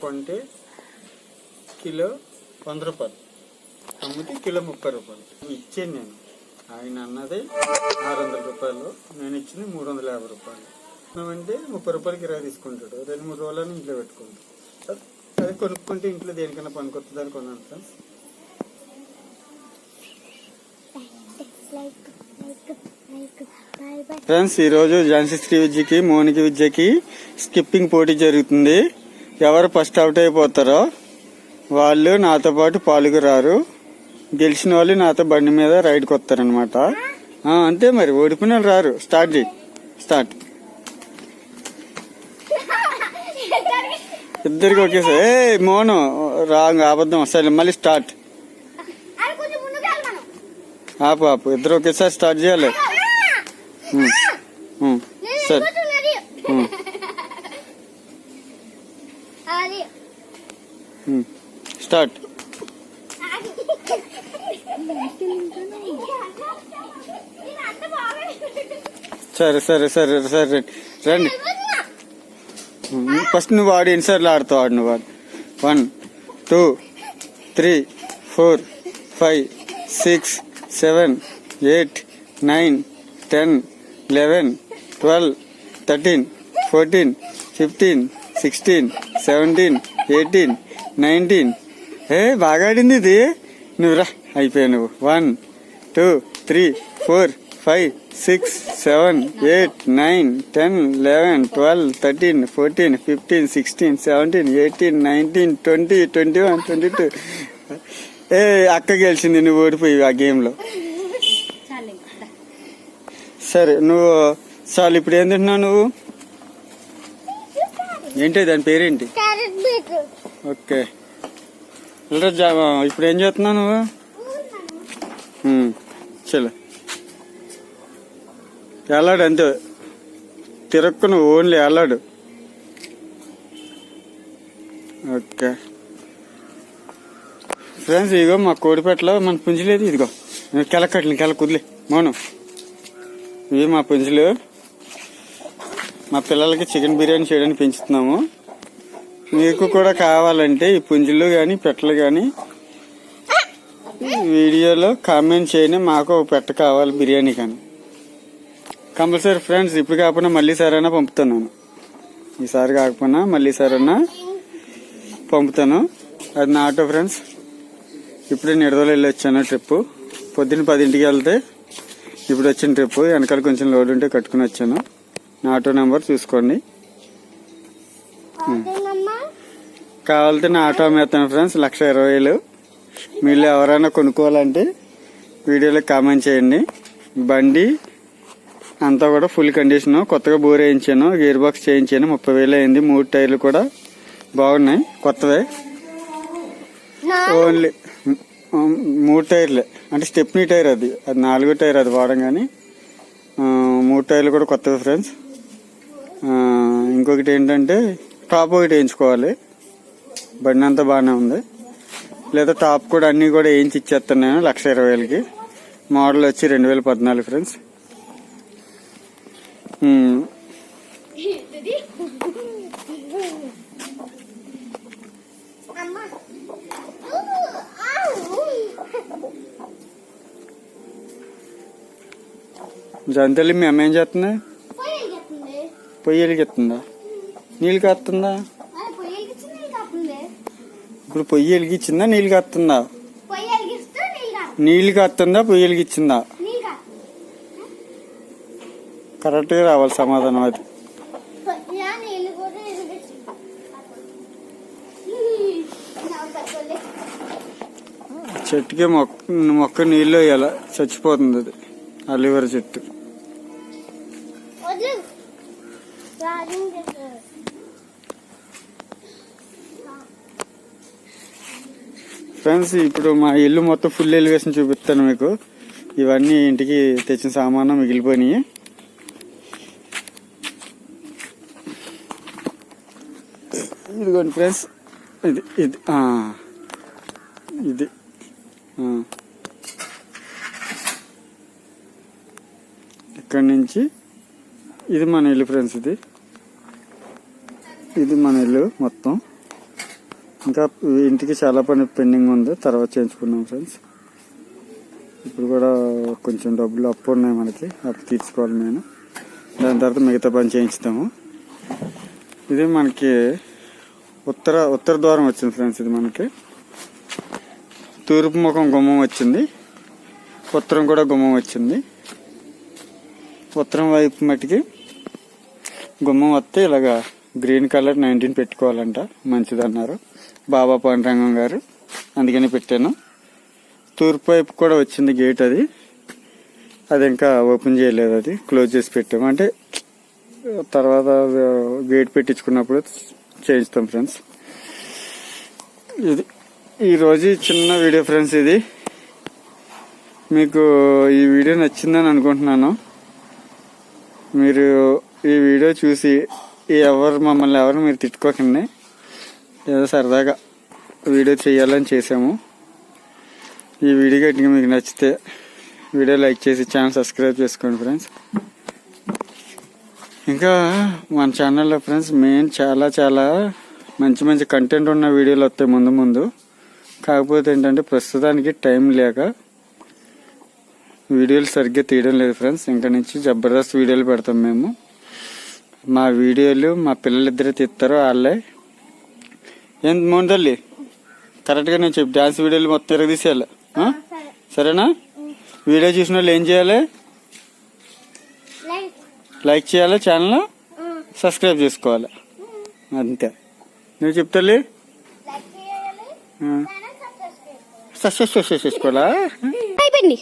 కొంటే కిలో వంద రూపాయలు. అమ్మితే కిలో ముప్పై రూపాయలు. ఇచ్చాను నేను. ఆయన అన్నది ఆరు వందల రూపాయలు. నేను ఇచ్చింది మూడు వందల యాభై రూపాయలు. అంటే ముప్పై రూపాయలు కిరాయి తీసుకుంటాడు. రెండు మూడు రోజులని ఇంట్లో పెట్టుకుంటాడు. అది- కొనుక్కుంటే ఇంట్లో దేనికైనా పనికొస్తుందని కొన్నాను సార్ ఫ్రెండ్స్ ఈరోజు ఝాన్సీ శ్రీ విద్యకి మోనికి విద్యకి స్కిప్పింగ్ పోటీ జరుగుతుంది. ఎవరు ఫస్ట్ అవుట్ అయిపోతారో వాళ్ళు నాతో పాటు పాల్గొరారు. గెలిచిన వాళ్ళు నాతో బండి మీద రైడ్కి వస్తారనమాట అంతే మరి ఓడిపోయిన వాళ్ళు రారు. స్టార్ట్ చేయి. స్టార్ట్ ఇద్దరికి ఒకేసారి ఏ మోను రాంగ్ అబద్ధం సరే మళ్ళీ స్టార్ట్ ఆపు ఆపు ఇద్దరు ఒకేసారి స్టార్ట్ చేయాలి. సరే. వెళ్ళిపోతున్నది. ఉమ్, అది ఉమ్. స్టార్ట్ ఇది అంత బాగా సరే సరే సరే సరే రండి ఫస్ట్ నువ్వు ఆడు ఎన్నిసార్లు ఆడుతావు ఆడు నువ్వు ఆడు one two three four five six seven eight nine ten eleven twelve thirteen fourteen fifteen sixteen seventeen eighteen nineteen ఏ బాగా ఆడింది ఇది. నువ్వు రా అయిపోయావు నువ్వు. One two three four five six seven eight nine ten eleven twelve thirteen fourteen fifteen sixteen seventeen eighteen nineteen twenty twenty one twenty two ఏ అక్క గెలిచింది నువ్వు ఓడిపోయి ఆ గేమ్లో. సరే నువ్వు చాలు ఇప్పుడు ఏం తింటున్నావు నువ్వు? ఏంటి దాని పేరేంటి? ఓకే. ఇప్పుడు ఏం చేస్తున్నావు నువ్వు? చలో. వెళ్ళాడు అంతే. తిరక్కు నువ్వు ఓన్లీ వెళ్ళాడు ఓకే. ఫ్రెండ్స్ ఇదిగో మా కోడిపెట్టలో మన పుంజులేదు ఇదిగో. కెలకట్లు కెల కుదిలే మౌనం. ఇవి మా పుంజులు. మా పిల్లలకి చికెన్ బిర్యానీ చేయడానికి పెంచుతున్నాము. మీకు కూడా కావాలంటే ఈ పుంజులు కానీ పెట్టలు కానీ వీడియోలో కామెంట్ చేయండి. మాకు ఒక పెట్ట కావాలి బిర్యానీ కానీ. కంపల్సరీ ఫ్రెండ్స్ ఇప్పుడు కాకపోయినా మళ్ళీ సారైనా పంపుతున్నాను. ఈసారి కాకపోయినా మళ్ళీ సరైనా పంపుతాను. అది నా ఆటో ఫ్రెండ్స్. ఇప్పుడే నిడదలో వెళ్ళి వచ్చాను ట్రిప్పు. పొద్దున్న పదింటికి వెళ్తే ఇప్పుడు వచ్చిన ట్రిప్పు. వెనకాల కొంచెం లోడ్ ఉంటే కట్టుకుని వచ్చాను. నా ఆటో నెంబర్ చూసుకోండి. కావాలంటే నా ఆటో అమ్మేస్తాను ఫ్రెండ్స్ లక్ష ఇరవై వేలు. మీరు ఎవరైనా కొనుక్కోవాలంటే వీడియోలో కామెంట్ చేయండి. బండి అంతా కూడా ఫుల్ కండిషన్ కొత్తగా బోర్ వేయించాను గేర్ బాక్స్ చేయించాను ముప్పై వేలు అయింది మూడు టైర్లు కూడా బాగున్నాయి కొత్తవే. ఓన్లీ మూడు టైర్లే. అంటే స్టెప్నీ టైర్ అది అది నాలుగో టైర్ అది వాడడం కానీ మూడు టైర్లు కూడా కొత్తవి ఫ్రెండ్స్. ఇంకొకటి ఏంటంటే టాప్ ఒకటి వేయించుకోవాలి. బండి అంతా బాగానే ఉంది. లేదా టాప్ కూడా అన్నీ కూడా వేయించి ఇచ్చేస్తాను నేను లక్ష ఇరవై వేలకి. మోడల్ వచ్చి రెండు వేల పద్నాలుగు ఫ్రెండ్స్. జంతలి మీ అమ్మ ఏం చెప్తుంది పొయ్యి వెలిగిస్తుందా నీళ్ళు కాస్తుందా ఇప్పుడు పొయ్యి వెలిగించిందా నీళ్ళు కాస్తుందా నీళ్ళు కాస్తుందా పొయ్యి వెలిగించిందా కరెక్ట్గా రావాలి సమాధానం అది. చెట్టుకి మొక్క మొక్క నీళ్ళు వేయాల. చచ్చిపోతుంది అది. అలివర్ చెట్టు. ఫ్రెండ్స్ ఇప్పుడు మా ఇల్లు మొత్తం ఫుల్ ఎలివేషన్ చూపిస్తాను మీకు. ఇవన్నీ ఇంటికి తెచ్చిన సామాను మిగిలిపోయినాయి. ఇదిగోండి ఫ్రెండ్స్ ఇది ఇది ఇది ఇక్కడి నుంచి ఇది మన ఇల్లు ఫ్రెండ్స్ ఇది. ఇది మన ఇల్లు మొత్తం. ఇంకా ఇంటికి చాలా పని పెండింగ్ ఉంది తర్వాత చేయించుకున్నాం ఫ్రెండ్స్. ఇప్పుడు కూడా కొంచెం డబ్బులు అప్పు ఉన్నాయి మనకి అప్పు తీర్చుకోవాలి నేను. దాని తర్వాత మిగతా పని చేయించుతాము. ఇది మనకి ఉత్తర ఉత్తర ద్వారం వచ్చింది ఫ్రెండ్స్ ఇది మనకి. తూర్పు ముఖం గుమ్మం వచ్చింది. ఉత్తరం కూడా గుమ్మం వచ్చింది. ఉత్తరం వైపు మట్టికి గుమ్మం వస్తే ఇలాగా గ్రీన్ కలర్ నైన్టీన్ పెట్టుకోవాలంట. మంచిదన్నారు. బాబా పాండురంగం గారు. అందుకని పెట్టాను. తూర్పు వైపు కూడా వచ్చింది గేట్ అది. అది ఇంకా ఓపెన్ చేయలేదు అది. క్లోజ్ చేసి పెట్టాము. అంటే తర్వాత గేట్ పెట్టించుకున్నప్పుడు చేయిస్తాం ఫ్రెండ్స్. ఇది ఈరోజు చిన్న వీడియో ఫ్రెండ్స్ ఇది. మీకు ఈ వీడియో నచ్చిందని అనుకుంటున్నాను. మీరు ఈ వీడియో చూసి ఎవరు మమ్మల్ని ఎవరు మీరు తిట్టుకోకండి. ఏదో సరదాగా వీడియో చేయాలని చేసాము ఈ వీడియో గట్టిగా మీకు నచ్చితే వీడియో లైక్ చేసి ఛానల్ సబ్స్క్రైబ్ చేసుకోండి ఫ్రెండ్స్. ఇంకా మన ఛానల్లో ఫ్రెండ్స్ మెయిన్ చాలా చాలా మంచి మంచి కంటెంట్ ఉన్న వీడియోలు వస్తాయి ముందు ముందు. కాకపోతే ఏంటంటే ప్రస్తుతానికి టైం లేక వీడియోలు సరిగ్గా తీయడం లేదు ఫ్రెండ్స్. ఇంకా నుంచి జబర్దస్త్ వీడియోలు పెడతాం మేము. మా వీడియోలు మా పిల్లలిద్దరే తీస్తారు వాళ్ళే. ఏం తల్లి? కరెక్ట్గా నేను చెప్పి డాన్స్ వీడియోలు మొత్తం తిరగదీసేయాలి. ఆ? సరే సరేనా? వీడియో చూసిన వాళ్ళు ఏం చేయాలి? లైక్ చేయాలి ఛానల్ సబ్స్క్రైబ్ చేసుకోవాలి. అంతే. నువ్వు చెప్తాలి సబ్స్క్రైబ్ చేసుకోవాలి సబ్స్క్రైబ్ చేసుకోవాలా? అయిపోయింది.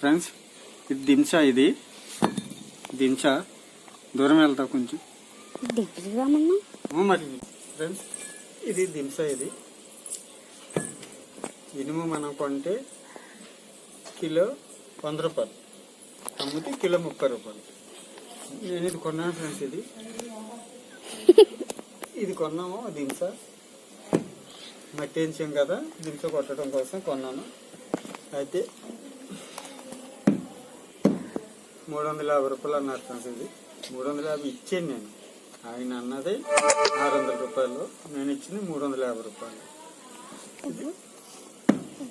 ఫ్రెండ్స్ ఇది దించా ఇది. దించా. దూరం వెళ్తావు కొంచెం. మరి ఫ్రెండ్స్ ఇది దింస ఇది. ఇనుము మనం కొంటే కిలో వంద రూపాయలు. అమ్మితే కిలో ముప్పై రూపాయలు. నేను ఇది కొన్నాను ఫ్రెండ్స్ ఇది. ఇది కొన్నాము దింస మట్టి వేయించాం కదా దింస కొట్టడం కోసం కొన్నాను. అయితే మూడు వందల యాభై రూపాయలు అన్నారు ఫ్రెండ్స్ ఇది. మూడు వందల యాభై ఇచ్చాను నేను. ఆయన అన్నది ఆరు వందల రూపాయలు. నేను ఇచ్చింది మూడు వందల యాభై రూపాయలు.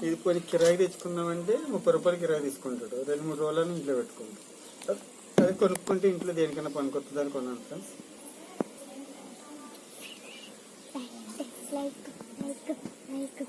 ఇది- కొన్ని కిరాయి తెచ్చుకున్నామంటే ముప్పై రూపాయలు కిరాయి తీసుకుంటాడు. రెండు మూడు రోజులను ఇంట్లో పెట్టుకుంటాడు. అది- కొనుక్కుంటే ఇంట్లో దేనికైనా పనికొస్తుందని కొన్నాను ఫ్రెండ్స్. Like like